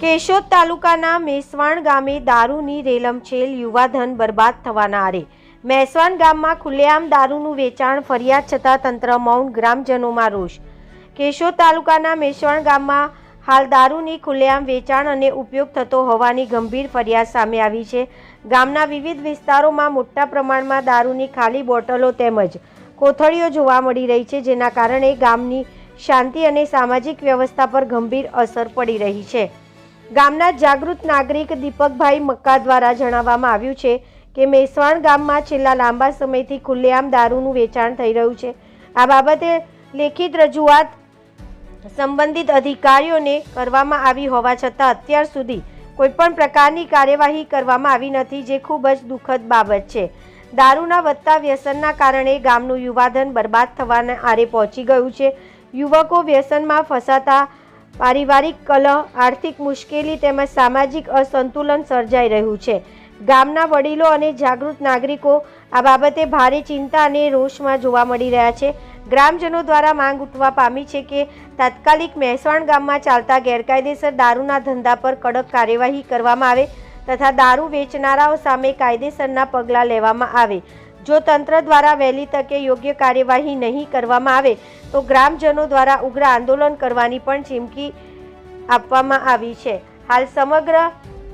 કેશોદ તાલુકાના મેસવાણ ગામે દારૂની રેલમછેલ યુવાધન બરબાદ થવાના આરે. મેસવાણ ગામમાં ખુલ્લેઆમ દારૂનું વેચાણ ફરિયાદ છતાં તંત્ર મૌન ગ્રામજનોમાં રોષ. કેશોદ તાલુકાના મેસવાણ ગામમાં હાલ દારૂની ખુલ્લેઆમ વેચાણ અને ઉપયોગ થતો હોવાની ગંભીર ફરિયાદ સામે આવી છે. ગામના વિવિધ વિસ્તારોમાં મોટા પ્રમાણમાં દારૂની ખાલી બોટલો તેમજ કોથળીઓ જોવા મળી રહી છે, જેના કારણે ગામની શાંતિ અને સામાજિક વ્યવસ્થા પર ગંભીર અસર પડી રહી છે. ગામના જાગૃત નાગરિક દીપકભાઈ મક્કા દ્વારા જણાવવામાં આવ્યું છે કે મેસવાણ ગામમાં છેલ્લા લાંબા સમયથી ખુલ્લેઆમ દારૂનું વેચાણ થઈ રહ્યું છે. આ બાબતે લેખિત રજૂઆત સંબંધિત અધિકારીઓને કરવામાં આવી હોવા છતાં અત્યાર સુધી કોઈપણ પ્રકારની કાર્યવાહી કરવામાં આવી નથી, જે ખૂબ જ દુઃખદ બાબત છે. દારૂના વધતા વ્યસનના કારણે ગામનું યુવાધન બરબાદ થવાના આરે પહોંચી ગયું છે. યુવકો વ્યસનમાં ફસાતા પારિવારિક કલહ, આર્થિક મુશ્કેલી તેમજ સામાજિક અસંતુલન સર્જાઈ રહ્યું છે. ગામના વડીલો અને જાગૃત નાગરિકો આ બાબતે ભારે ચિંતા અને રોષમાં જોવા મળી રહ્યા છે. ગ્રામજનો દ્વારા માંગ ઉઠવા પામી છે કે તાત્કાલિક મહેસાણ ગામમાં ચાલતા ગેરકાયદેસર દારૂના ધંધા પર કડક કાર્યવાહી કરવામાં આવે તથા દારૂ વેચનારાઓ સામે કાયદેસરના પગલાં લેવામાં આવે. જો તંત્ર દ્વારા વહેલી તકે યોગ્ય કાર્યવાહી નહીં કરવામાં આવે, તો ગ્રામજનો દ્વારા ઉગ્ર આંદોલન કરવાની પણ ચીમકી આપવામાં આવી છે. હાલ સમગ્ર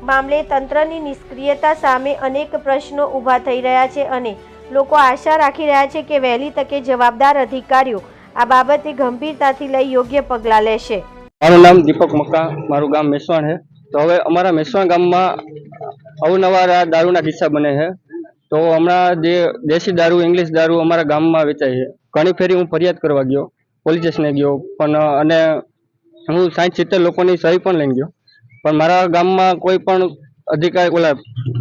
મામલે તંત્રની નિષ્ક્રિયતા સામે અનેક પ્રશ્નો ઊભા થઈ રહ્યા છે અને લોકો આશા રાખી રહ્યા છે કે વહેલી તકે જવાબદાર અધિકારીઓ આ બાબતે ગંભીરતાથી લઈ યોગ્ય પગલાં લેશે. મારું નામ દીપક મક્કા, મારું ગામ મેસવાણ છે. તો હવે અમારા મેસવાણ ગામમાં અવનવાર દારૂના કિસ્સા બને છે. તો હમણાં જે દેશી દારૂ, ઇંગ્લિશ દારૂ અમારા ગામમાં વેચાય છે. ઘણી ફેરી હું ફરિયાદ કરવા ગયો, પોલીસ સ્ટેશને ગયો, પણ, અને હું સાઠ સિત્તેર લોકોની સહી પણ લઈને ગયો. પણ મારા ગામમાં કોઈ પણ અધિકારી, ઓલા,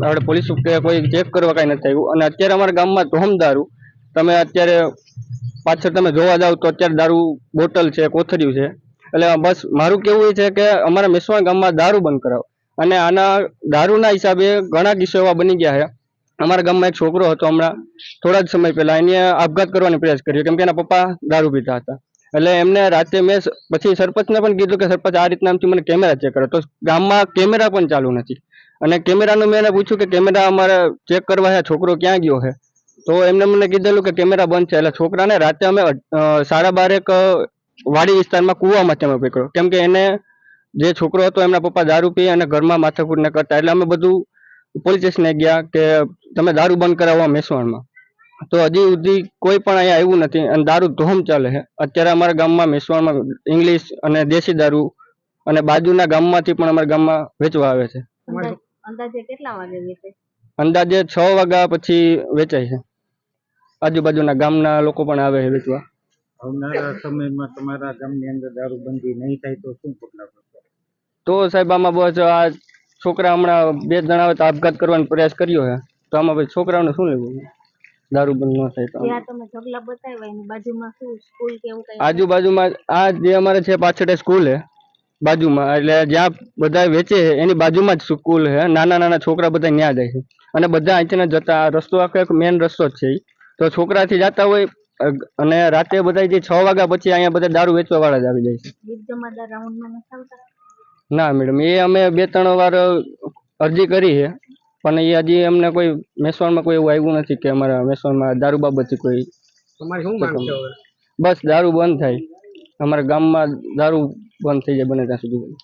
આપણે પોલીસ કે કોઈ ચેક કરવા કાંઈ નથી આવ્યું. અને અત્યારે અમારા ગામમાં ધોમ દારૂ. તમે અત્યારે પાછળ તમે જોવા જાવ તો અત્યારે દારૂ બોટલ છે કોથળિયું છે. એટલે બસ મારું કેવું એ છે કે અમારા મેસવાણ ગામમાં દારૂ બંધ કરાવો. અને આના દારૂના હિસાબે ઘણા કિસ્સો એવા બની ગયા છે. અમારા ગામમાં એક છોકરો હતો હમણાં, થોડા જ સમય પહેલા એને આપઘાત કરવાનો પ્રયાસ કર્યો, કેમ કે એના પપ્પા દારૂ પીતા હતા. એટલે એમને રાતે મેં પછી સરપંચને પણ કીધું કે સરપંચ આ રીતના મને કેમેરા ચેક કરો. તો ગામમાં કેમેરા પણ ચાલુ નથી. અને કેમેરાનું મેં એને પૂછ્યું કે કેમેરા અમારે ચેક કરવા છે છોકરો ક્યાં ગયો છે? તો એમને મને કીધેલું કે કેમેરા બંધ છે. એટલે છોકરાને રાતે અમે સાડા બારેક વાડી વિસ્તારમાં કૂવામાંથી અમે પકડ્યો કેમ કે એને જે છોકરો હતો, એમના પપ્પા દારૂ પી અને ઘરમાં માથાકૂટને કરતા. એટલે અમે બધું પોલીસ સ્ટેશને ગયા કે તમે દારૂ બંધ કરાવો મેસવાણમાં તો હજી સુધી કોઈ પણ અહીંયા આવ્યું નથી અને દારૂ ધોમ ચાલે છે. અત્યારે અમારા ગામમાં મેસવાણમાં ઇંગ્લિશ અને દેશી દારૂ અને બાજુના ગામમાંથી પણ અમારા ગામમાં વેચવા આવે છે. અંદાજે કેટલા વાગે વેચે? અંદાજે છ વાગ્યા પછી વેચાય છે. આજુબાજુના ગામના લોકો પણ આવે છે વેચવા. આવનારા સમયમાં તમારા ગામની અંદર દારૂબંધી નહીં થાય તો શું પગલાં ભરશો? તો સાહેબ આમાં બસ આ છોકરા હમણાં બે જણા તો આપઘાત કરવાનો પ્રયાસ કર્યો છે. તો આમાં પછી છોકરાઓને શું લેવું દારૂ બંધ ન થાય તો આજુબાજુમાં આ જે અમારે છે પાછળ સ્કૂલ છે બાજુમાં એટલે જ્યાં બધા વેચે છે એની બાજુમાં જ સ્કૂલ છે. નાના નાના છોકરા બધા ત્યાં જાય છે. અને બધા અહીંથી જતા આ રસ્તો આખો એક મેઇન રસ્તો જ છે તો છોકરાથી જતા હોય અને રાતે બધા જે છ વાગ્યા પછી અહીંયા બધા દારૂ વેચવા વાળા જ આવી જાય છે. ના મેડમ એ અમે બે ત્રણ વાર અરજી કરી છે પણ એ હજી અમને કોઈ મેસવાણમાં કોઈ એવું આવ્યું નથી કે અમારા મેસવાણમાં દારૂ બાબતથી કોઈ તમારી શું માંગ છે બસ દારૂ બંધ થાય. અમારા ગામમાં દારૂ બંધ થઈ જાય બને ત્યાં સુધી.